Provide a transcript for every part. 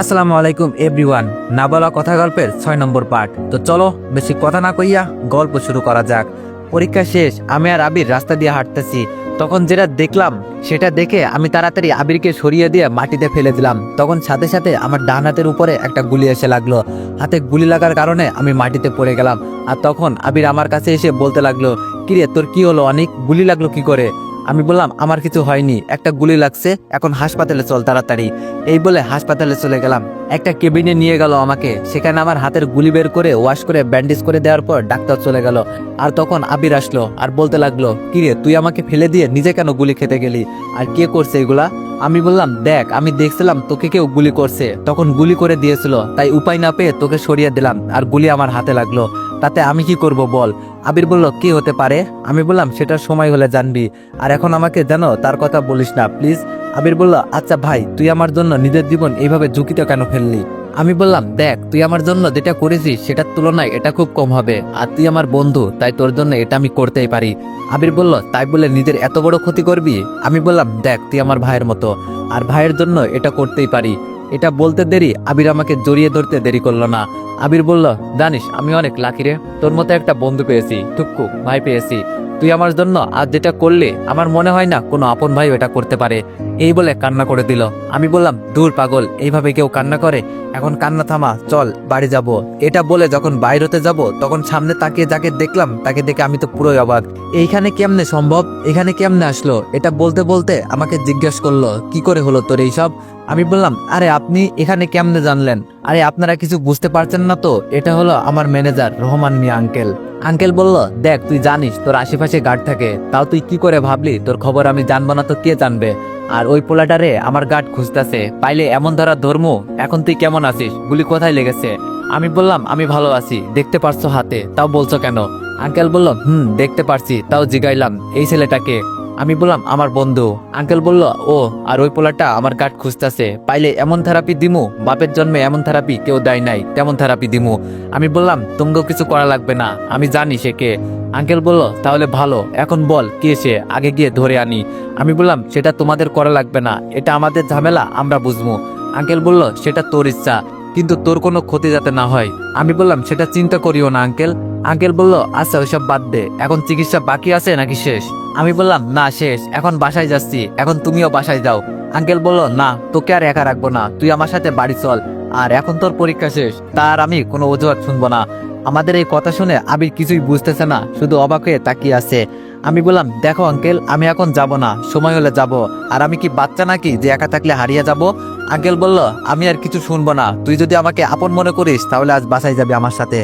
আসসালামু আলাইকুম, এভরিওয়ান। না বলা কথা গল্পের ছয় নম্বর পার্ট তো চলো, বেশি কথা না কইয়া গল্প শুরু করা যাক। পরীক্ষা শেষ, আমি আর আবির রাস্তা দিয়ে হাঁটতেছি। তখন যেটা দেখলাম, সেটা দেখে আমি তাড়াতাড়ি আবিরকে সরিয়ে দিয়ে মাটিতে ফেলে দিলাম। তখন সাথে সাথে আমার ডান হাতের উপরে একটা গুলি এসে লাগল। হাতে গুলি লাগার কারণে আমি মাটিতে পড়ে গেলাম। আর তখন আবির আমার কাছে এসে বলতে লাগল, কিরে, তোর কি হলো অনেক? গুলি লাগল কি করে? আমি বললাম, আমার কিছু হয়নি, একটা গুলি লাগছে, এখন হাসপাতালে চল তাড়াতাড়ি। এই বলে হাসপাতালে চলে গেলাম। একটা কেবিনে নিয়ে গেল আমাকে, সেখানে আমার হাতের গুলি বের করে ওয়াশ করে, ব্যান্ডেজ করে দেওয়ার পর ডাক্তার চলে গেল। আর তখন আবির আসলো, আর বলতে লাগল কিরে তুই আমাকে ফেলে দিয়ে নিজে কেন গুলি খেতে গেলি? আর কে করছে এগুলা? আমি বললাম, দেখ, আমি দেখছিলাম তোকে কেউ গুলি করছে। তখন গুলি করে দিয়েছিল, তাই উপায় না পেয়ে তোকে সরিয়ে দিলাম, আর গুলি আমার হাতে লাগল। তাতে আমি কি করব বল? আবির বলল, কি হতে পারে? আমি বললাম সেটা সময় হলে জানবি। আর এখন আমাকে জানো তার কথা বলিস না, প্লিজ। আবির বলল আচ্ছা ভাই, তুই আমার জন্য নিজের জীবন এইভাবে ঝুঁকিতে কেন ফেললি? আমি বললাম, দেখ, তুই আমার জন্য যেটা করেছিস সেটার তুলনায় এটা খুব কম হবে। আর তুই আমার বন্ধু, তাই তোর জন্য এটা আমি করতেই পারি। আবির বলল, তাই বলে নিজের এত বড় ক্ষতি করবি? আমি বললাম, দেখ, তুই আমার ভাইয়ের মতো। আর ভাইয়ের জন্য এটা করতেই পারি। এটা বলতে দেরি। আবির আমাকে জড়িয়ে ধরতে দেরি করল না। আবির বলল, জানিস, আমি অনেক লাকি রে। তোর মতো একটা বন্ধু পেয়েছি টুকু ভাই পেয়েছি। তুই আমার জন্য আজ যেটা করলে, আমার মনে হয় না কোনো আপন ভাই এটা করতে পারে। এই বলে কান্না করে দিল। আমি বললাম, দূর পাগল, এইভাবে কেউ কান্না করে? এখন কান্না থামা, চল, বাড়ি যাব। এটা বলে যখন বাইরতে যাব, তখন সামনে তাকিয়ে যাকে দেখলাম, তাকে দেখে আমি তো পুরোই অবাক। এইখানে কেমনে সম্ভব? এখানে কেমনে আসলো? এটা বলতে বলতে আমাকে জিজ্ঞেস করল, কি করে হলো তোর এইসব? আমি বললাম, আরে, আপনি এখানে কেমনে জানলেন? আরে, আপনারা কিছু বুঝতে পারছেন না তো, এটা হলো আমার manager, Rahman Miah uncle. Uncle বলল, দেখ, তুই জানিস, তোর আশেপাশে গার্ড থাকে, তাও তুই কি করে ভাবলি, তোর খবর আমি জানব না তো কে জানবে? আর ওই পোলাটারে আমার গার্ড খুঁজতেছে, পাইলে এমন ধরা ধর্ম, এখন তুই কেমন আছিস, গুলি কোথায় লেগেছে? আমি বললাম, আমি ভালো আছি, দেখতে পারছ হাতে, তাও বলছো কেন? আঙ্কেল বলল, হুম, দেখতে পারছি, তাও জিগাইলাম, এই ছেলেটাকে আমি বললাম, আমার বন্ধু। আঙ্কেল বলল, ও, আর ওই পোলাটা আমার গার্ড খুঁজতেছে। পাইলে এমন থেরাপি দিমু। বাপের জন্মে এমন থেরাপি কেউ দেয় নাই, তেমন থেরাপি দিমু। আমি বললাম, তোমাকেও কিছু করা লাগবে না। আমি জানি সে কে। আঙ্কেল বলল, তাহলে ভালো। এখন বল, কে সে? আগে গিয়ে ধরে আনি। আমি বললাম, সেটা তোমাদের করা লাগবে না। এটা আমাদের ঝামেলা, আমরা বুঝব আঙ্কেল বলল, সেটা তোর ইচ্ছা। কিন্তু তোর কোনো ক্ষতি যাতে না হয়। আমি বললাম, সেটা চিন্তা করিও না, আঙ্কেল। আঙ্কেল বলল আচ্ছা ওইসব বাদ দে। এখন চিকিৎসা বাকি আছে নাকি শেষ? আমি বললাম, না, শেষ। এখন বাসায় যাচ্ছি। এখন তুমিও বাসায় যাও। আঙ্কেল বলল, না, তোকে আর একা রাখব না। তুই আমার সাথে বাড়ি চল। আর এখন তোর পরীক্ষা শেষ। তার আমি কোনো অজুহাত শুনব না। আমাদের এই কথা শুনে আবির কিছুই বুঝতেছে না, শুধু অবাক হয়ে তাকিয়ে আছে। আমি বললাম, দেখো আঙ্কেল আমি এখন যাব না, সময় হলে যাব। আর আমি কি বাচ্চা নাকি যে একা থাকলে হারিয়ে যাব? আঙ্কেল বলল, আমি আর কিছু শুনব না। তুই যদি আমাকে আপন মনে করিস, তাহলে আজ বাসায় যাবি আমার সাথে।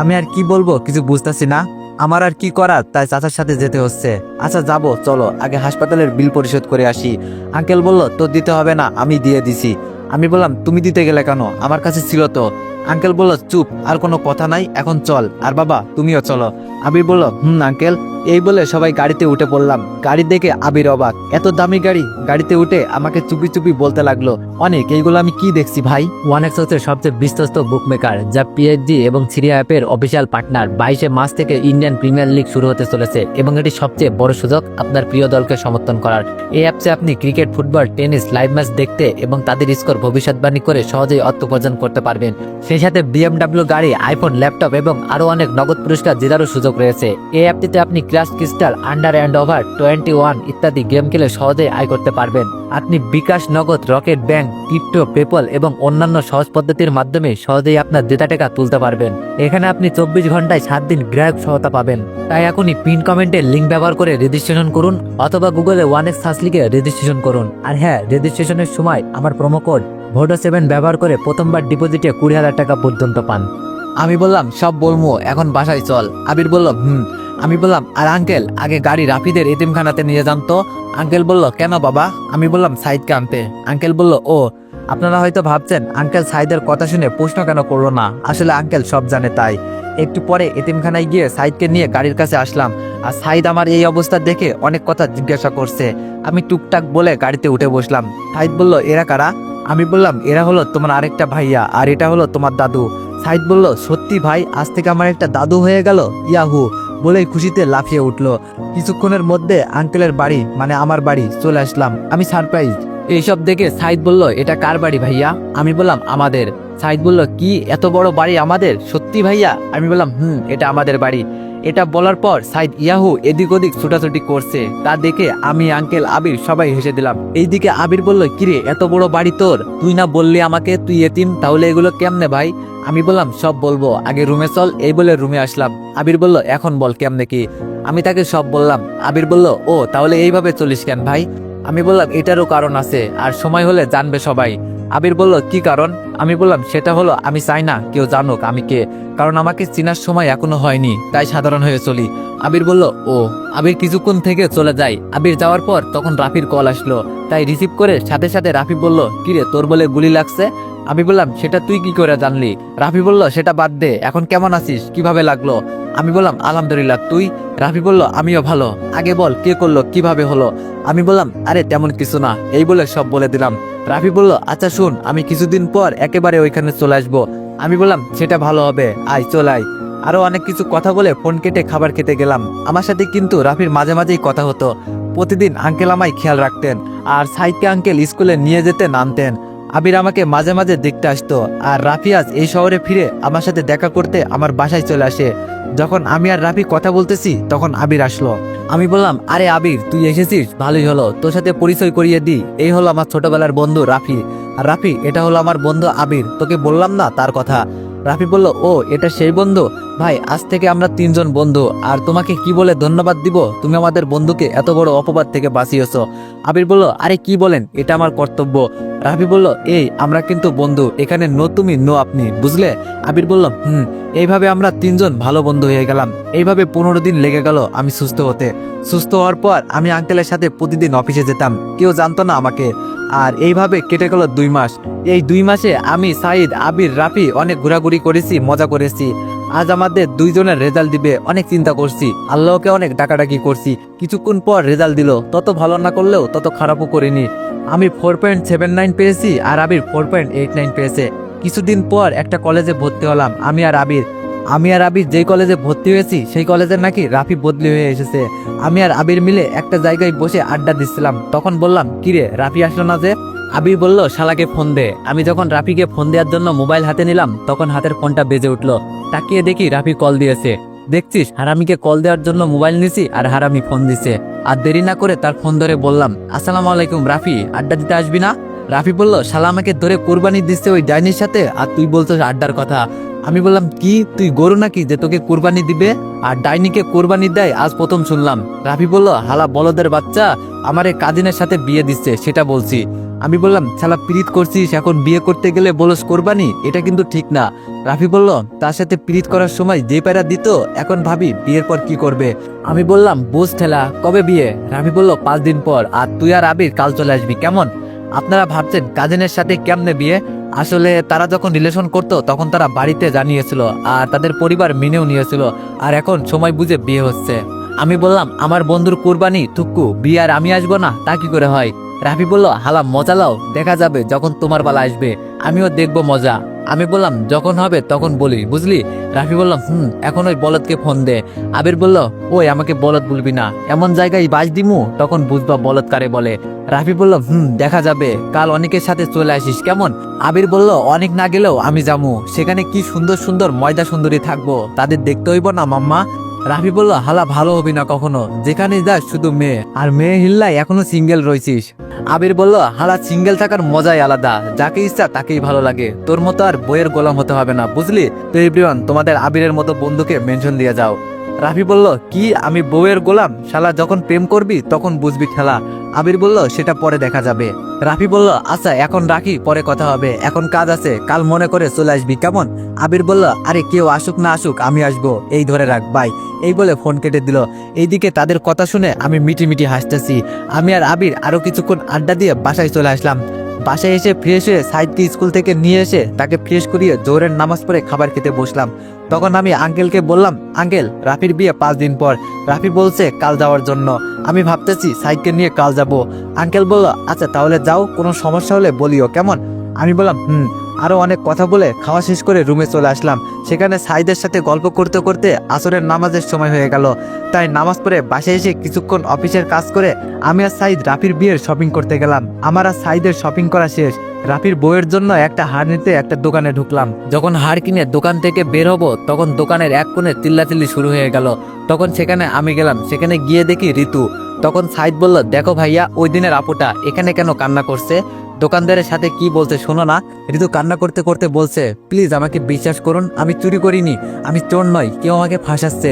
আমি আর কি বলব কিছু বুঝতেছি না। আমার আর কি করার, তাই চাচার সাথে যেতে হচ্ছে। আচ্ছা যাব, চলো, আগে হাসপাতালের বিল পরিশোধ করে আসি। আঙ্কেল বলল তোর দিতে হবে না, আমি দিয়ে দিছি। আমি বললাম, তুমি দিতে গেলে কেন? আমার কাছে ছিল তো। আঙ্কেল বলল, চুপ, আর কোনো কথা নাই, এখন চল। আর বাবা, তুমিও চলো। আবির বলল, হুম আঙ্কেল এই বলে সবাই গাড়িতে উঠে পড়লাম। গাড়ি দেখে আবির অবাক। এত দামি গাড়ি, গাড়িতে উঠে আমাকে চুপি চুপি বলতে লাগল, অনেক, এইগুলো আমি কি দেখছি ভাই? ওয়ান এক্স হচ্ছে সবচেয়ে বিশ্বস্ত বুকমেকার যা পিএইচডি এবং সিরিয়া অ্যাপের অফিসিয়াল পার্টনার বাইশে মাস থেকে ইন্ডিয়ান প্রিমিয়ার লিগ শুরু হতে চলেছে এবং এটি সবচেয়ে বড় সুযোগ আপনার প্রিয় দলকে সমর্থন করার। এই অ্যাপসে আপনি cricket football tennis live match দেখতে এবং তাদের স্কোর ভবিষ্যৎবাণী করে সহজেই অর্থ উপার্জন করতে পারবেন। সেই সাথে বিএমডাব্লিউ গাড়ি আইফোন ল্যাপটপ এবং আরও অনেক নগদ পুরস্কার জেতারও সুযোগ রয়েছে। এই অ্যাপটিতে আপনি crash crystal under and over twenty one ইত্যাদি গেম খেলে সহজেই আয় করতে পারবেন। আপনি বিকাশ, নগদ, রকেট, ব্যাংক ক্রিপ্টো পেপল এবং অন্যান্য সহজ পদ্ধতির মাধ্যমে সহজেই আপনার জেতা টাকা তুলতে পারবেন। এখানে আপনি চব্বিশ ঘন্টায় সাত দিন গ্রাহক সহায়তা পাবেন। তাই এখনই পিন কমেন্টের লিঙ্ক ব্যবহার করে রেজিস্ট্রেশন করুন অথবা গুগলে ওয়ান এক্স সার্চ লিখে রেজিস্ট্রেশন করুন। আর হ্যাঁ রেজিস্ট্রেশনের সময় আমার প্রোমো কোড ভোটো সেভেন ব্যবহার করে প্রথমবার ডিপোজিটে কুড়ি হাজার টাকা পর্যন্ত পান। আমি বললাম, সব বলব এখন বাসায় চল। আবির বলল, হুম। আমি বললাম, আর আঙ্কেল, আগে গাড়ি রাফিদের এতিমখানাতে নিয়ে যান তো। আঙ্কেল বলল, কেন বাবা? আমি বললাম, সাইদকে আনতে। আঙ্কেল বলল, ও, আপনারা হয়তো ভাবছেন, আঙ্কেল সাইদের কথা শুনে প্রশ্ন কেন করল না? আসলে আঙ্কেল সব জানে তাই। একটু পরে এতিমখানায় গিয়ে সাইদকে নিয়ে গাড়ির কাছে আসলাম। আর সাইদ আমার এই অবস্থা দেখে অনেক কথা জিজ্ঞাসা করছে। আমি টুকটাক বলে গাড়িতে উঠে বসলাম। সাইদ বলল, এরা কারা? আমি বললাম, এরা হলো তোমার আরেকটা ভাইয়া, আর এটা হলো তোমার দাদু। সাইদ বলল, সত্যি ভাই, আজ থেকে আমার একটা দাদু হয়ে গেল? ইয়াহু! বলেই খুশিতে লাফিয়ে উঠল। কিছুক্ষণের মধ্যে আঙ্কেলের বাড়ি মানে আমার বাড়ি, চলে আসলাম। আমি সারপ্রাইজ এইসব দেখে সাইদ বলল, এটা কার বাড়ি ভাইয়া? আমি বললাম, আমাদের। সাইদ বলল, কি? এত বড় বাড়ি আমাদের? সত্যি ভাইয়া? আমি বললাম, হুম, এটা আমাদের বাড়ি। এটা বলার পর সাইদ ইয়াহু এদিক ওদিক ছুটাছুটি করছে। তা দেখে আমি, আঙ্কেল, আবির সবাই হেসে দিলাম। এইদিকে আবির বলল, কিরে, এত বড় বাড়ি তোর? তুই না বললি আমাকে, তুই এতিম? তাহলে এগুলো কেমনে ভাই? আমি বললাম, সব বলব। আগে রুমে চল, এই বলে রুমে আসলাম। আবির বলল, এখন বল, কেমনে কি? আমি তাকে সব বললাম। আবির বলল, ও, তাহলে এইভাবে চলিস কেন ভাই? আমি বললাম, এটারও কারণ আছে, আর সময় হলে জানবে সবাই। আবির বলল, কি কারণ? আমি বললাম, সেটা হলো, আমি চাই না, কেউ জানুক আমি কে। কারণ আমাকে চেনার সময় এখনও হয়নি, তাই সাধারণ হয়ে চলি। আবির বলল, ও, আবির কিছুক্ষণ থেকে চলে যায় আবির যাওয়ার পর তখন রাফির কল আসলো। তাই রিসিভ করে সাথে সাথে রাফি বলল, কিরে, তোর বলে গুলি লাগছে? আমি বললাম, সেটা তুই কি করে জানলি? রাফি বলল, সেটা বাদ দে, এখন কেমন আছিস? কীভাবে লাগল? আমি বললাম, আলহামদুলিল্লাহ, তুই? রাফি বলল, আমিও ভালো। আগে বল, কে করল, কীভাবে হলো? আমি বললাম, আরে, তেমন কিছু না। এই বলে সব বলে দিলাম। রাফি বলল আচ্ছা শুন, আমি কিছুদিন পর একেবারে ওইখানে চলে আসব। আমি বললাম, সেটা ভালো হবে, আয়, চল আয়। আরও অনেক কিছু কথা বলে ফোন কেটে খাবার খেতে গেলাম। আমার সাথে কিন্তু রাফির মাঝে মাঝেই কথা হতো। প্রতিদিন আঙ্কেল আমায় খেয়াল রাখতেন আর সাইদকে আঙ্কেল স্কুলে নিয়ে যেতে নামতেন। আবির আমাকে মাঝে মাঝে দেখতে আসতো। আর রাফিয়াজ এই শহরে ফিরে আমার সাথে দেখা করতে আমার বাসায় চলে আসে। যখন আমি আর রাফি কথা বলতেছি, তখন আবির আসলো। আমি বললাম, আরে আবির, তুই এসেছিস? ভালোই হলো। তোর সাথে পরিচয় করিয়ে দি এই হলো আমার ছোটবেলার বন্ধু রাফি। আর রাফি, এটা হলো আমার বন্ধু আবির। তোকে বললাম না তার কথা? রাফি বলল, ও, এটা সেই বন্ধু? ভাই, আজ থেকে আমরা তিনজন বন্ধু, আর তোমাকে কি বলে ধন্যবাদ দিব? তুমি আমাদের বন্ধুকে এত বড় অপবাদ থেকে বাঁচিয়েছো। আবির বলল, আরে কি বলেন? এটা আমার কর্তব্য। রাফি বলল, এই, আমরা কিন্তু বন্ধু, এখানে নো তুমি, নো আপনি, বুঝলে? আবির বলল, হুম, এইভাবে আমরা তিনজন ভালো বন্ধু হয়ে গেলাম। এইভাবে পনেরো দিন লেগে গেল আমি সুস্থ হতে। সুস্থ হওয়ার পর আমি আঙ্কেলের সাথে প্রতিদিন অফিসে যেতাম। কেউ জানতো না আমাকে। আর এইভাবে কেটে গেল দুই মাস। এই দুই মাসে আমি সাইদ আবির, রাফি অনেক ঘোরাঘুরি করেছি, মজা করেছি। আজ আমাদের দুইজনের রেজাল্ট দিবে অনেক চিন্তা করছি। আল্লাহকে অনেক ডাকাডাকি করছি। কিছুক্ষণ পর রেজাল্ট দিল। তত ভালো না করলেও তত খারাপও করিনি। আমি ফোর পয়েন্ট সেভেন নাইন পেয়েছি আর Abir four point eight nine পেয়েছে। কিছুদিন পর একটা কলেজে ভর্তি হলাম, আমি আর আবির। আমি আর আবির যেই কলেজে ভর্তি হয়েছি, সেই কলেজের নাকি রাফি বদলি হয়ে এসেছে। আমি আর আবির মিলে একটা জায়গায় বসে আড্ডা দিচ্ছিলাম। তখন বললাম, কিরে, রাফি আসলো না যে? আবির বলল, শালাকে ফোন দে। আমি যখন রাফিকে ফোন দেওয়ার জন্য মোবাইল হাতে নিলাম, তখন হাতের ফোনটা বেজে উঠল। তাকিয়ে দেখি রাফি কল দিয়েছে। দেখছিস, হারামিকে কল দেওয়ার জন্য মোবাইল নিছি আর হারামি ফোন দিছে। আর দেরি না করে তার ফোন ধরে বললাম, আসসালামু আলাইকুম রাফি, আড্ডা দিতে আসবি না? রাফি বলল, শালা আমাকে ধরে কোরবানি দিচ্ছে ওই ডাইনির সাথে, আর তুই বলছিস আড্ডার কথা। আমি বললাম, কি? তুই গরু নাকি যে তোকে কোরবানি দিবে? আর ডাইনিকে কোরবানি দেয়? আজ প্রথম শুনলাম। রাফি বলল, হালা বলদের বাচ্চা, আমার এই কাজিনের সাথে বিয়ে দিচ্ছে, সেটা বলছি। আমি বললাম, শালা প্রীত করছিস, এখন বিয়ে করতে গেলে বলস কোরবানি? এটা কিন্তু ঠিক না। রাফি বলল, তার সাথে প্রীত করার সময় যে প্যারা দিত, এখন ভাবি বিয়ের পর কি করবে? আমি বললাম, বুঝ ঠেলা, কবে বিয়ে? রাফি বলল, পাঁচ দিন পর। আর তুই আর আবির, কাল চলে আসবি, কেমন? আপনারা ভাবছেন কাজিনের সাথে কেমনে বিয়ে? আসলে তারা যখন রিলেশন করত, তখন তারা বাড়িতে জানিয়েছিল আর তাদের পরিবার মেনেও নিয়েছিল আর এখন সময় বুঝে বিয়ে হচ্ছে। আমি বললাম, আমার বন্ধুর কুরবানি থুক্কু বিয়ে আর আমি আসব না, তা কি করে হয়? রাফি বলল, হালা, মজা লাও দেখা যাবে যখন তোমার বেলা আসবে, আমিও দেখব মজা। আমি বললাম, যখন হবে তখন বলি, বুঝলি? রাফি বললাম হুম, এখন ওই বলদকে ফোন দে। আবির বলল, ওই, আমাকে বলদ বলবি না, এমন জায়গায় বাজ দিমু, তখন বুঝবা বলদ কারে বলে। রাফি বলল, হুম, দেখা যাবে। কাল অনেকের সাথে চলে আসিস। কেমন? আবির বলল, অনেক না গেলেও আমি যামু। সেখানে কি সুন্দর সুন্দর ময়দা সুন্দরী থাকব। তাদের দেখতে হইব না, মাম্মা? রাফি বলল, হালা, ভালো হবি না কখনো। যেখানে যাস, শুধু মেয়ে। আর মেয়ে হিল্লাই এখনও সিঙ্গেল রয়েছিস আবির বলল, হালা, সিঙ্গেল থাকার মজাই আলাদা। যাকে ইচ্ছা, তাকেই ভালো লাগে। তোর মতো আর বইয়ের গোলাম হতে হবে না, বুঝলি? তো, এভরিওয়ান, তোমাদের আবিরের মতো বন্ধুকে মেনশন দিয়ে যাও। রাফি বলল, কি, আমি বউয়ের গোলাম? শালা, যখন প্রেম করবি, তখন বুঝবি খেলা। আবির বলল, সেটা পরে দেখা যাবে। রাফি বলল আচ্ছা এখন রাখি, পরে কথা হবে। এখন কাজ আছে, কাল মনে করে চলে আসবি, কেমন? আবির বলল, আরে, কেউ আসুক না আসুক, আমি আসব। এই ধরে রাখ, বাই। এই বলে ফোন কেটে দিল। এইদিকে তাদের কথা শুনে আমি মিটি মিটি হাসতেছি। আমি আর আবির আরও কিছুক্ষণ আড্ডা দিয়ে বাসায় চলে আসলাম। বাসায় এসে ফ্রেশ হয়ে সাইদকে স্কুল থেকে নিয়ে এসে তাকে ফ্রেশ করিয়ে জোরের নামাজ পড়ে খাবার খেতে বসলাম। তখন আমি আঙ্কেলকে বললাম আঙ্কেল রাফির বিয়ে পাঁচ দিন পর। রাফি বলছে, কাল যাওয়ার জন্য। আমি ভাবতেছি, সাইদকে নিয়ে কাল যাব। আঙ্কেল বলল আচ্ছা তাহলে যাও, কোনো সমস্যা হলে বলিও, কেমন? আমি বললাম, হুম। আরও অনেক কথা বলে খাওয়া শেষ করে রুমে চলে আসলাম। সেখানে সাইদের সাথে গল্প করতে করতে আসরের নামাজের সময় হয়ে গেল। তাই নামাজ পড়ে বাসায় এসে কিছুক্ষণ অফিসের কাজ করে আমি আর সাইদ রাফির বিয়ের শপিং করতে গেলাম। আমার আর সাইদের শপিং করা শেষ। রাফির বইয়ের জন্য একটা হার নিতে একটা দোকানে ঢুকলাম। যখন হার কিনে দোকান থেকে বের হব, তখন দোকানের এক কোণে চিল্লাচিল্লি শুরু হয়ে গেল। তখন সেখানে আমি গেলাম। সেখানে গিয়ে দেখি ঋতু। তখন সাইদ বলল, দেখো ভাইয়া, ওই দিনের আপুটা এখানে কেন কান্না করছে? দোকানদারের সাথে কি বলছে শোনো না, ঋতু কান্না করতে করতে বলছে, প্লিজ আমাকে বিশ্বাস করুন, আমি চুরি করিনি, আমি চোর নয় কেউ আমাকে ফাঁসাচ্ছে।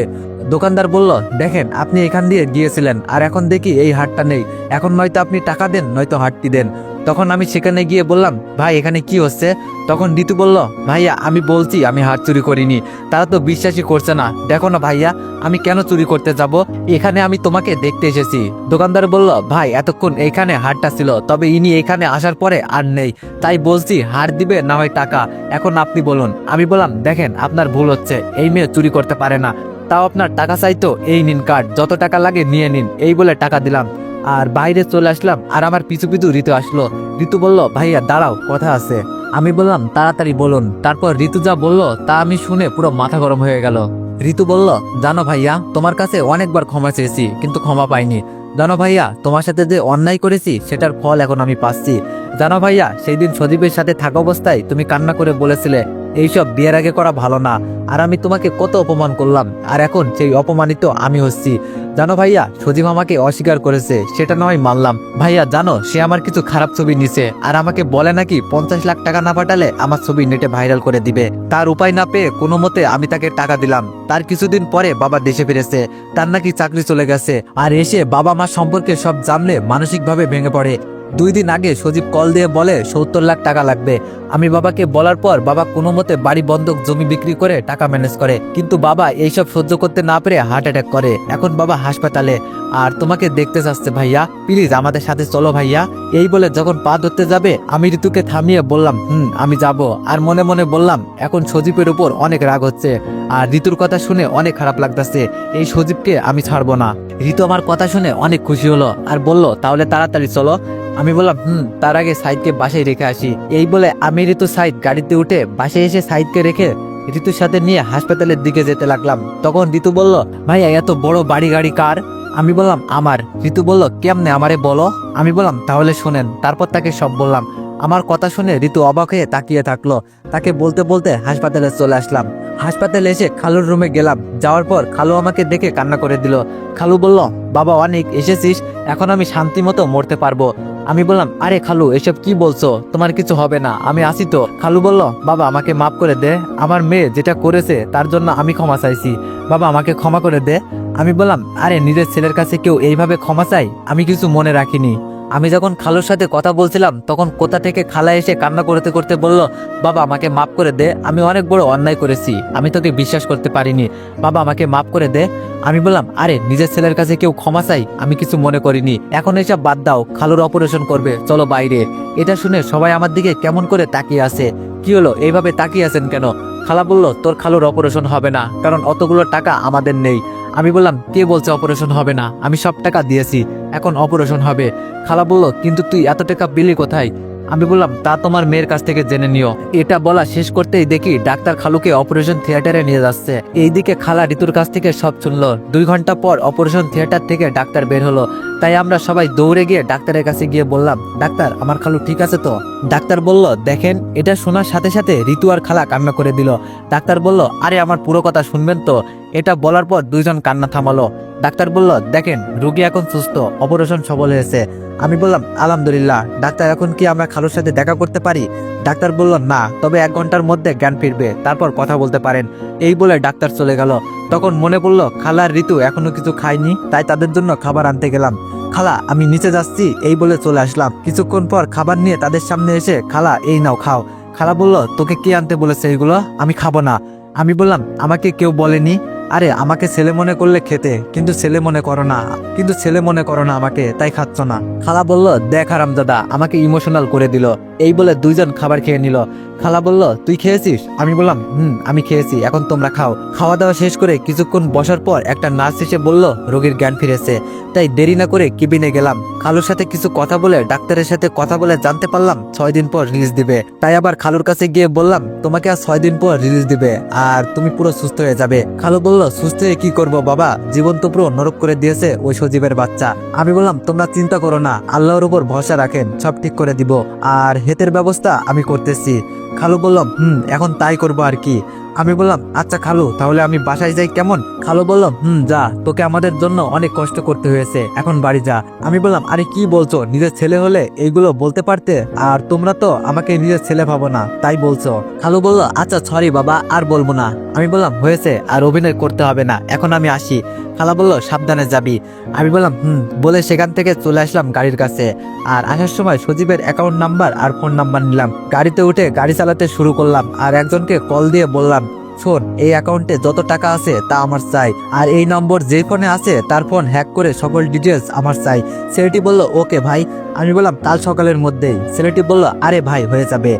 দোকানদার বলল, দেখেন, আপনি এখান দিয়ে গিয়েছিলেন, আর এখন দেখি এই হাটটা নেই, এখন নয়তো আপনি টাকা দেন, নয়তো হাটটি দেন। তখন আমি সেখানে গিয়ে বললাম, ভাই, এখানে কি হচ্ছে? তখন ঋতু বলল, ভাইয়া, আমি বলছি, আমি হাট চুরি করিনি। তারা তো বিশ্বাসই করছে না। দেখো না ভাইয়া, আমি কেন চুরি করতে যাব? এখানে আমি তোমাকে দেখতে এসেছি। দোকানদার বলল, ভাই, এতক্ষণ এখানে হাটটা ছিল, তবে ইনি এখানে আসার পরে আর নেই। তাই বলছি, হার দিবে না হয় টাকা। এখন আপনি বলুন। আমি বললাম, দেখেন, আপনার ভুল হচ্ছে। এই মেয়ে চুরি করতে পারে না। তাও আপনার টাকা চাইতো এই নিন কার্ড। যত টাকা লাগে নিয়ে নিন। এই বলে টাকা দিলাম। আর বাইরে চলে আসলাম, আর আমার পিছু পিছু ঋতু আসলো। ঋতু বলল, ভাইয়া, দাঁড়াও, কথা আছে। আমি বললাম, তাড়াতাড়ি বলুন। তারপর ঋতু যা বলল, তা আমি শুনে পুরো মাথা গরম হয়ে গেল। ঋতু বলল, জানো ভাইয়া, তোমার কাছে অনেকবার ক্ষমা চেয়েছি, কিন্তু ক্ষমা পাইনি। জানো ভাইয়া, তোমার সাথে যে অন্যায় করেছি, সেটার ফল এখন আমি পাচ্ছি। জানো ভাইয়া, সেই দিন সজীবের সাথে থাকা অবস্থায় তুমি কান্না করে বলেছিলে এইসব বিয়ের আগে করা ভালো না। আর আমি তোমাকে কত অপমান করলাম। আর এখন সেই অপমানিত আমি হচ্ছি। জানো ভাইয়া, সজীব আমাকে অস্বীকার করেছে। সেটা নয় মানলাম। ভাইয়া, জানো, সে আমার কিছু খারাপ ছবি নিছে। আর আমাকে বলে নাকি পঞ্চাশ লাখ টাকা না পাঠালে আমার ছবি নেটে ভাইরাল করে দিবে। তার উপায় না পেয়ে কোনো মতে আমি তাকে টাকা দিলাম। তার কিছুদিন পরে বাবা দেশে ফিরেছে। তার নাকি চাকরি চলে গেছে। আর এসে বাবা মা সম্পর্কে সব জানলে মানসিকভাবে ভেঙে পড়ে। দুই দিন আগে সজীব কল দিয়ে বলে, সত্তর লাখ টাকা লাগবে। আমি বাবাকে বলার পর বাবা কোনো মতে বাড়ি বন্ধক জমি বিক্রি করে টাকা ম্যানেজ করে। কিন্তু বাবা এইসব সহ্য করতে না পেরে হার্ট অ্যাটাক করে। এখন বাবা হাসপাতালে। আর তোমাকে দেখতে চাচ্ছে ভাইয়া। প্লিজ আমাদের সাথে চলো ভাইয়া। এই বলে যখন পা ধরতে যাবে, আমি ঋতুকে থামিয়ে বললাম, হুম, আমি যাব। আর মনে মনে বললাম, এখন সজীবের উপর অনেক রাগ হচ্ছে। আর ঋতুর কথা শুনে অনেক খারাপ লাগতেছে। এই সজীবকে আমি ছাড়বো না। ঋতু আমার কথা শুনে অনেক খুশি হলো আর বলল, তাহলে তাড়াতাড়ি চলো। আমি বললাম, হুম, তার আগে সাইদকে বাসায় রেখে আসি। এই বলে আমি ঋতু সাইদ গাড়িতে উঠে বাসায় এসে সাইদকে রেখে ঋতুর সাথে নিয়ে হাসপাতালের দিকে যেতে লাগলাম। তখন ঋতু বলল, ভাইয়া, এত বড় বাড়ি গাড়ি কার? আমি বললাম, আমার। ঋতু বলল, কেমনে আমারে বলো? আমি বললাম, তাহলে শোনেন। তারপর তাকে সব বললাম। আমার কথা শুনে ঋতু অবাক হয়ে তাকিয়ে থাকল। তাকে বলতে বলতে হাসপাতালে চলে আসলাম। হাসপাতালে এসে খালুর রুমে গেলাম। যাওয়ার পর খালু আমাকে দেখে কান্না করে দিল। খালু বলল, বাবা, অনেক এসেছিস। এখন আমি শান্তি মতো মরতে পারব। আমি বললাম, আরে খালু, এসব কি বলছো? তোমার কিছু হবে না। আমি আসি তো। খালু বলল, বাবা, আমাকে মাফ করে দে। আমার মেয়ে যেটা করেছে, তার জন্য আমি ক্ষমা চাইছি। বাবা, আমাকে ক্ষমা করে দে। আমি বললাম, আরে, নিজের ছেলের কাছে কেউ এইভাবে ক্ষমা চাই আমি কিছু মনে রাখিনি। আমি যখন খালুর সাথে কথা বলছিলাম, তখন কোথা থেকে খালা এসে কান্না করতে করতে বলল, বাবা, আমাকে মাফ করে দে, আমি অনেক বড় অন্যায় করেছি, আমি তোকে বিশ্বাস করতে পারিনি। বাবা, আমাকে মাফ করে দে। আমি বললাম, আরে, নিজের ছেলের কাছে কেউ ক্ষমা চাই আমি কিছু মনে করিনি। এখন এসব বাদ দাও, খালুর অপারেশন করবে, চলো বাইরে। এটা শুনে সবাই আমার দিকে কেমন করে তাকিয়ে আছে। কি হলো? এইভাবে তাকিয়ে আছেন কেন? খালা বলল, তোর খালুর অপারেশন হবে না, কারণ অতগুলো টাকা আমাদের নেই। আমি বললাম, কে বলছে অপারেশন হবে না? আমি সব টাকা দিয়েছি, এখন অপারেশন হবে। খালা বলল, কিন্তু তুই এত টাকা বিলি কোথায়? আমি বললাম, তা তোমার মেয়ের কাছ থেকে জেনে নিও। এটা বলা শেষ করতেই দেখি ডাক্তার খালুকে অপারেশন থিয়েটারে নিয়ে যাচ্ছে। এইদিকে খালা ঋতুর কাছ থেকে সব শুনলো। দুই ঘণ্টা পর অপারেশন থিয়েটার থেকে ডাক্তার বের হলো। তাই আমরা সবাই দৌড়ে গিয়ে ডাক্তারের কাছে গিয়ে বললাম, ডাক্তার, আমার খালু ঠিক আছে তো? ডাক্তার বলল, দেখেন, এটা শোনার সাথে সাথে ঋতু আর খালা কান্না করে দিল। ডাক্তার বলল, আরে, আমার পুরো কথা শুনবেন তো? এটা বলার পর দুইজন কান্না থামালো। ডাক্তার বলল, দেখেন, রুগী এখন সুস্থ, অপারেশন সফল হয়েছে। আমি বললাম, আলহামদুলিল্লাহ, ডাক্তার, এখন কি আমরা খালুর সাথে দেখা করতে পারি? ডাক্তার বলল, না, তবে এক ঘণ্টার মধ্যে জ্ঞান ফিরবে, তারপর কথা বলতে পারেন। এই বলে ডাক্তার চলে গেল। তখন মনে পড়ল খালার ঋতু এখনও কিছু খায়নি, তাই তাদের জন্য খাবার আনতে গেলাম। খালা, আমি নিচে যাচ্ছি। এই বলে চলে আসলাম। কিছুক্ষণ পর খাবার নিয়ে তাদের সামনে এসে, খালা, এই নাও, খাও। খালা বলল, তোকে কি আনতে বলেছে এগুলো? আমি খাব না। আমি বললাম, আমাকে কেউ বলেনি। আরে, আমাকে ছেলে মনে করলে খেতে, কিন্তু ছেলে মনে করো না। কিন্তু ছেলে মনে করো না আমাকে, তাই খাচ্ছ না। খালা বলল, দেখ আরাম দাদা আমাকে ইমোশনাল করে দিল। এই বলে দুইজন খাবার খেয়ে নিল। খালা বলল, তুই খেয়েছিস? আমি বললাম, হুম, আমি খেয়েছি, এখন তোমরা খাও। খাওয়া দাওয়া শেষ করে কিছুক্ষণ বসার পর একটা নার্স এসে বলল, রোগীর জ্ঞান ফিরেছে। তাই দেরি না করে কেবিনে গেলাম। খালুর সাথে কিছু কথা বলে ডাক্তারের সাথে কথা বলে জানতে পারলাম ছয় দিন পর রিলিজ দিবে। তাই আবার খালুর কাছে গিয়ে বললাম, তোমাকে আর ছয় দিন পর রিলিজ দিবে আর তুমি পুরো সুস্থ হয়ে যাবে। খালু বলল, সুস্থ হয়ে কি করব বাবা? জীবন তো পুরো নরক করে দিয়েছে ওই সজীবের বাচ্চা। আমি বললাম, তোমরা চিন্তা করো না, আল্লাহর উপর ভরসা রাখেন, সব ঠিক করে দিব। আর হেতের ব্যবস্থা আমি করতেছি। খালু বললাম হুম, এখন তাই করব আর কি। আমি বললাম আচ্ছা খালু, তাহলে আমি বাসায় যাই কেমন? খালু বললাম হুম, যা, তোকে আমাদের জন্য অনেক কষ্ট করতে হয়েছে, এখন বাড়ি যা। আমি বললাম, আরে, কি বলছো? নিজের ছেলে হলে এইগুলো বলতে পারতে? আর তোমরা তো আমাকে নিজের ছেলে ভাবো না, তাই বলছো? খালু বলল আচ্ছা সরি বাবা, আর বলব না। আমি বললাম, হয়েছে, আর অভিনয় করতে হবে না, এখন আমি আসি। খালা বলল, সাবধানে যাবি। আমি বললাম, হুম, বলে সেখান থেকে চলে আসলাম গাড়ির কাছে। আর আসার সময় সজীবের অ্যাকাউন্ট নাম্বার আর ফোন নাম্বার নিলাম। গাড়িতে উঠে গাড়ি চালাতে শুরু করলাম, আর একজনকে কল দিয়ে বললাম শোন, এই অ্যাকাউন্টে যত টাকা আছে তা আমার চাই, আর এই নম্বর যে ফোনে আছে তার ফোন হ্যাক করে সকল ডিটেলস আমার চাই। ছেলেটি বলল, ওকে ভাই। আমি বললাম, কাল সকালের মধ্যেই। ছেলেটি বলল, আরে ভাই, হয়ে যাবে।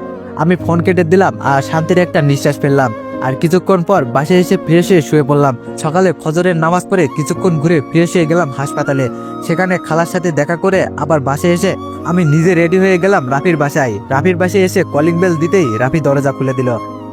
আমি ফোন কেটে দিলাম আর শান্তির একটা নিঃশ্বাস ফেললাম। আর কিছুক্ষণ পর বাসায় এসে ফ্রেশ হয়ে শুয়ে পড়লাম। সকালে ফজরের নামাজ পড়ে কিছুক্ষণ ঘুরে ফ্রেশ হয়ে গেলাম হাসপাতালে। সেখানে খালার সাথে দেখা করে আবার বাসায় এসে আমি নিজে রেডি হয়ে গেলাম রাফির বাসায়। রাফির বাসায় এসে কলিং বেল দিতেই রাফি দরজা খুলে দিল।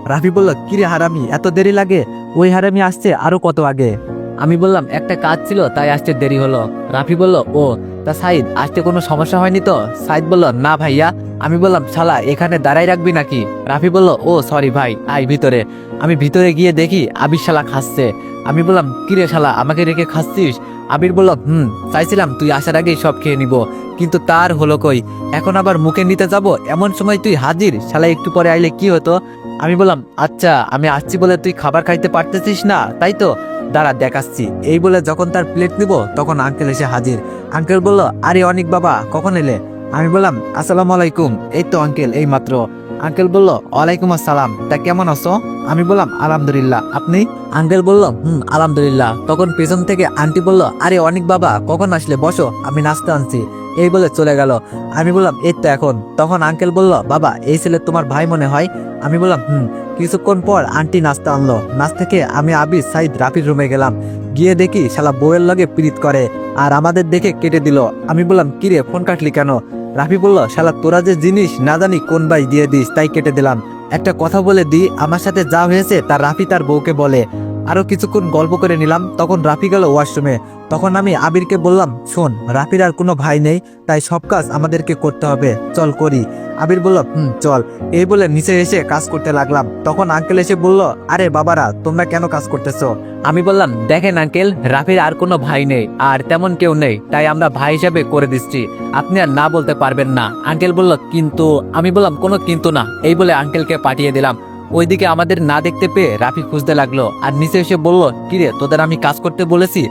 রাফি বলল, কিরে হারামি, এত দেরি লাগে? ওই হারামি আসছে আরও কত আগে? আমি বললাম, একটা কাজ ছিল, তাই আসতে দেরি হলো। রাফি বলল, ও, তা সাইদ, আসতে কোনো সমস্যা হয়নি তো? সাইদ বলল, না ভাইয়া। আমি বললাম, শালা, এখানে দাঁড়াই রাখবি নাকি? রাফি বলল, ও, সরি ভাই আই ভিতরে। আমি ভিতরে গিয়ে দেখি আবির শালা খাচ্ছে। আমি বললাম, কিরে শালা, আমাকে রেখে খাচ্ছিস? আবির বলল, হুম, চাইছিলাম তুই আসার আগেই সব খেয়ে নিব, কিন্তু তার হলো কই? এখন আবার মুখে নিতে যাব, এমন সময় তুই হাজির? শালা, একটু পরে আইলে কি হতো? আমি বললাম আচ্ছা আমি আসছি বলে তুই খাবার খাইতে পারতেছিস না? তাই তো, দাঁড়া, দেখাচ্ছি। এই বলে যখন তার প্লেট নিব, তখন আঙ্কেল এসে হাজির। আঙ্কেল বলল, আরে অনেক বাবা, কখন এলে? আমি বললাম, আসসালামু আলাইকুম। এই তো আঙ্কেল এই মাত্র। আঙ্কেল বলল, ওয়ালাইকুম আসসালাম, তা কেমন আছো? আমি বললাম, আলহামদুলিল্লাহ। আপনি? আঙ্কেল বলল, হুম, আলহামদুলিল্লাহ। তখন পেছন থেকে আন্টি বলল, আরে অনেক বাবা, কখন আসলে? বসো, আমি নাস্তা আনছি। এই বলে চলে গেল। আমি বললাম, এই তো এখন। তখন আঙ্কেল বলল, বাবা, এই ছেলে তোমার ভাই মনে হয়? আমি বললাম, হুম। কিছুক্ষণ পর আন্টি নাস্তা আনলো। নাচ থেকে আমি আবির সাইদ রাফির রুমে গেলাম। গিয়ে দেখি শালা বউয়ের লগে পিরিত করে আর আমাদের দেখে কেটে দিল। আমি বললাম কিরে ফোন কাটলি কেন? রাফি বলল, শালা তোরা যে জিনিস না জানি কোন ভাই দিয়ে দিস, তাই কেটে দিলাম। একটা কথা বলে দি আমার সাথে যা হয়েছে তার রাফি তার বউকে বলে। আরও কিছুক্ষণ গল্প করে নিলাম, তখন রাফি গেল ওয়াশরুমে। তখন আমি আবিরকে বললাম, শোন, রাফির আর কোনো ভাই নেই, তাই সব কাজ আমাদেরকে করতে হবে। চল করি। আবির বলল, হুম, চল। এই বলে নিচে এসে কাজ করতে লাগলাম। তখন আঙ্কেল এসে বলল, আরে বাবারা, তোমরা কেন কাজ করতেছো? আমি বললাম, দেখেন আঙ্কেল, রাফির আর কোনো ভাই নেই, আর তেমন কেউ নেই, তাই আমরা ভাই হিসাবে করে দিচ্ছি। আপনি আর না বলতে পারবেন না। আঙ্কেল বলল, কিন্তু? আমি বললাম, কোনো কিন্তু না। এই বলে আঙ্কেলকে পাঠিয়ে দিলাম। ওইদিকে আমাদের না দেখতে পেয়ে রাফি খুঁজতে লাগল। আর নিচে এসে বলল, কিরে, তোদের আমি কাজ করতে বলেছি।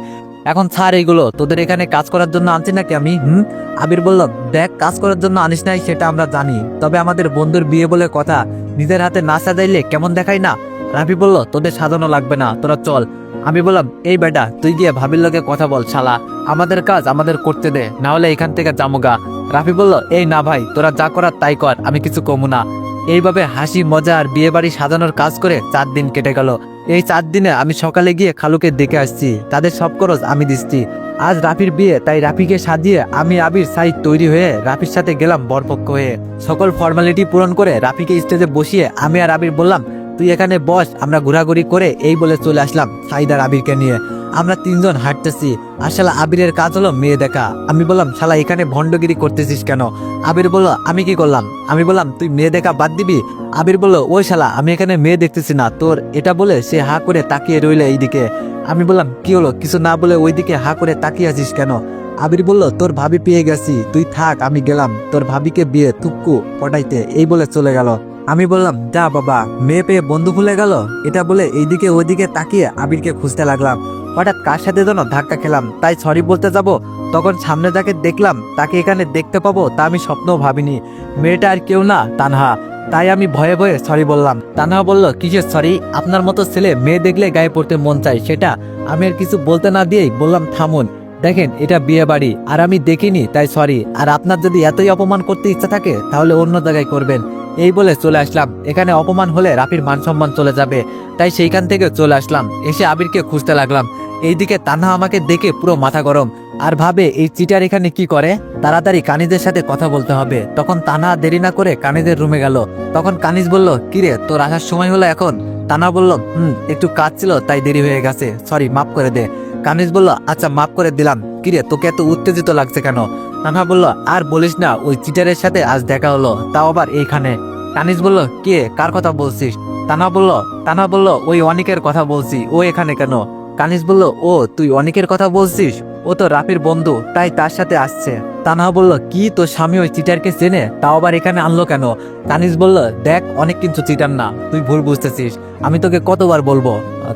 এখন ছাড় এইগুলো তোদের এখানে কাজ করার জন্য আনছি নাকি আমি? হুম? আবির বলল, দেখ, কাজ করার জন্য আনিস নাই, সেটা আমরা জানি। তবে আমাদের বন্ধুর বিয়ে বলে কথা, নিজের হাতে না সাজাইলে কেমন দেখাই না? রাফি বলল, তোদের সাজানো লাগবে না, তোরা চল। আমি বললাম, এই বেটা, তুই গিয়ে ভাবির লগে কথা বল, শালা। আমাদের কাজ আমাদের করতে দে না হলে এখান থেকে জামুগা রাফি বলল, এই না ভাই, তোরা যা করার তাই কর, আমি কিছু কমু না। এইভাবে হাসি, মজা আর বিয়ে বাড়ি সাজানোর কাজ করে চার দিন কেটে গেল। এই চার দিনে আমি সকালে গিয়ে খালুকে দেখে আসছি। তাদের সব খরচ আমি দিচ্ছি। আজ রাফির বিয়ে, তাই রাফিকে সাজিয়ে আমি, আবির সাইড তৈরি হয়ে রাফির সাথে গেলাম বরপক্ষ হয়ে। সকল ফর্মালিটি পূরণ করে রাফিকে স্টেজে বসিয়ে আমি আর আবির বললাম তুই এখানে বস, আমরা ঘোরাঘুরি করে এই বলে চলে আসলাম সাইদার আবিরকে নিয়ে। আমরা তিনজন হাঁটতেছি আর শালা আবিরের কাজ হলো মেয়ে দেখা। আমি বললাম, শালা, এখানে ভণ্ডগিরি করতেছিস কেন? আবির বলল, আমি কি করলাম? আমি বললাম, তুই মেয়ে দেখা বাদ দিবি? আবির বলল, ওই শালা, আমি এখানে মেয়ে দেখতেছি না। তোর এটা বলে সে হা করে তাকিয়ে রইল এইদিকে। আমি বললাম, কি হলো? কিছু না বলে ওইদিকে হা করে তাকিয়ে আছিস কেন? আবির বলল, তোর ভাবি পেয়ে গেছি। তুই থাক, আমি গেলাম। তোর ভাবিকে বিয়ে তুক্কু পটাইতে। এই বলে চলে গেল। আমি বললাম, যা বাবা, মেয়ে পেয়ে বন্ধু ভুলে গেল? এটা বলে এইদিকে ওইদিকে তাকিয়ে আবিরকে খুঁজতে লাগলাম। হঠাৎ কার সাথে যেন ধাক্কা খেলাম। তাই সরি বলতে যাব, তখন সামনে যাকে দেখলাম, তাকে এখানে দেখতে পাবো তা আমি স্বপ্নও ভাবিনি। মেয়েটা আর কেউ না, তানহা। তাই আমি ভয়ে ভয়ে সরি বললাম। তানহা বলল, কিসের সরি আপনার মতো ছেলে মেয়ে দেখলে গায়ে পড়তে মন চাই সেটা আমি আর কিছু বলতে না দিয়েই বললাম, থামুন। দেখেন, এটা বিয়ে বাড়ি, আর আমি দেখিনি, তাই সরি আর আপনার যদি এতই অপমান করতে ইচ্ছা থাকে, তাহলে অন্য জায়গায় করবেন। এই বলে চলে আসলাম। এখানে অপমান হলে রাফির মান সম্মান চলে যাবে। তাই সেইখান থেকে চলে আসলাম। এসে আবিরকে খুঁজতে লাগলাম। এইদিকে তান্না আমাকে দেখে পুরো মাথা গরম। আর ভাবে, এই চিটার এখানে কি করে? তাড়াতাড়ি কানিজের সাথে কথা বলতে হবে। তখন তানা দেরি না করে কানিজের রুমে গেল। তখন কানিজ বলল, কিরে, তোর আসার সময় হলো এখন? তানা বলল, হুম, একটু কাজ ছিল, তাই দেরি হয়ে গেছে। সরি মাফ করে দে। কানিজ বলল আচ্ছা মাফ করে দিলাম। কিরে, তোকে এত উত্তেজিত লাগছে কেন? তানা বলল, আর বলিস না, ওই চিটারের সাথে আজ দেখা হলো, তাও আবার এইখানে। কানিজ বলল, কে? কার কথা বলছিস? তানা বলল তানা বলল, ওই অনেকের কথা বলছি। ও এখানে কেন? কানিজ বলল, ও, তুই অনেকের কথা বলছিস? ও তো রাফির বন্ধু, তাই তার সাথে আসছে। তানা বলল, কি? তোর স্বামী ওই চিটারকে চেনে? তাও আবার এখানে আনলো কেন? কানিজ বলল, দেখ, অনেক কিন্তু চিটার না, তুই ভুল বুঝতেছিস। আমি তোকে কতবার বলব?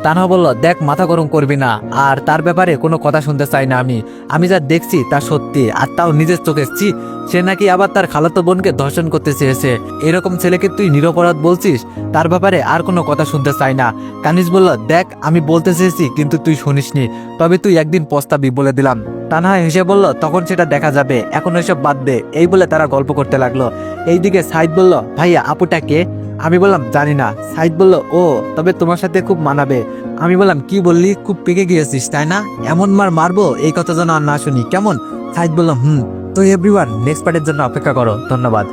তানহা বলল দেখ মাথা গরম করবি না। আর তার ব্যাপারে কোনো কথা শুনতে চাই না আমি। আমি যা দেখছি তা সত্যি আর তাও নিজের চোখে। ছি, সে নাকি আবার তার খালাতো বোনকে ধর্ষণ করতে চেয়েছে। এরকম ছেলেকে তুই নিরপরাধ বলছিস? তার ব্যাপারে আর কোনো কথা শুনতে চাই না। কানিজ বলল দেখ আমি বলতে চেয়েছি কিন্তু তুই শুনিসনি। তবে তুই একদিন পস্তাবি বলে দিলাম। তানহা হেসে বলল তখন সেটা দেখা যাবে। এখন এসব বাদ দে। এই বলে তারা গল্প করতে লাগল। এইদিকে সাইদ বলল ভাইয়া আপুটা কে? আমি বললাম, জানি না। সাইদ বলল, ও, তবে তোমার সাথে খুব মানাবে। আমি বললাম, কি বললি? খুব পেকে গিয়েছিস, তাই না? এমন মার মারবো, এই কথা যেন আর না শুনি। কেমন? সাইদ বললাম হুম, তো এভরিওয়ান নেক্সট পার্টের জন্য অপেক্ষা করো। ধন্যবাদ।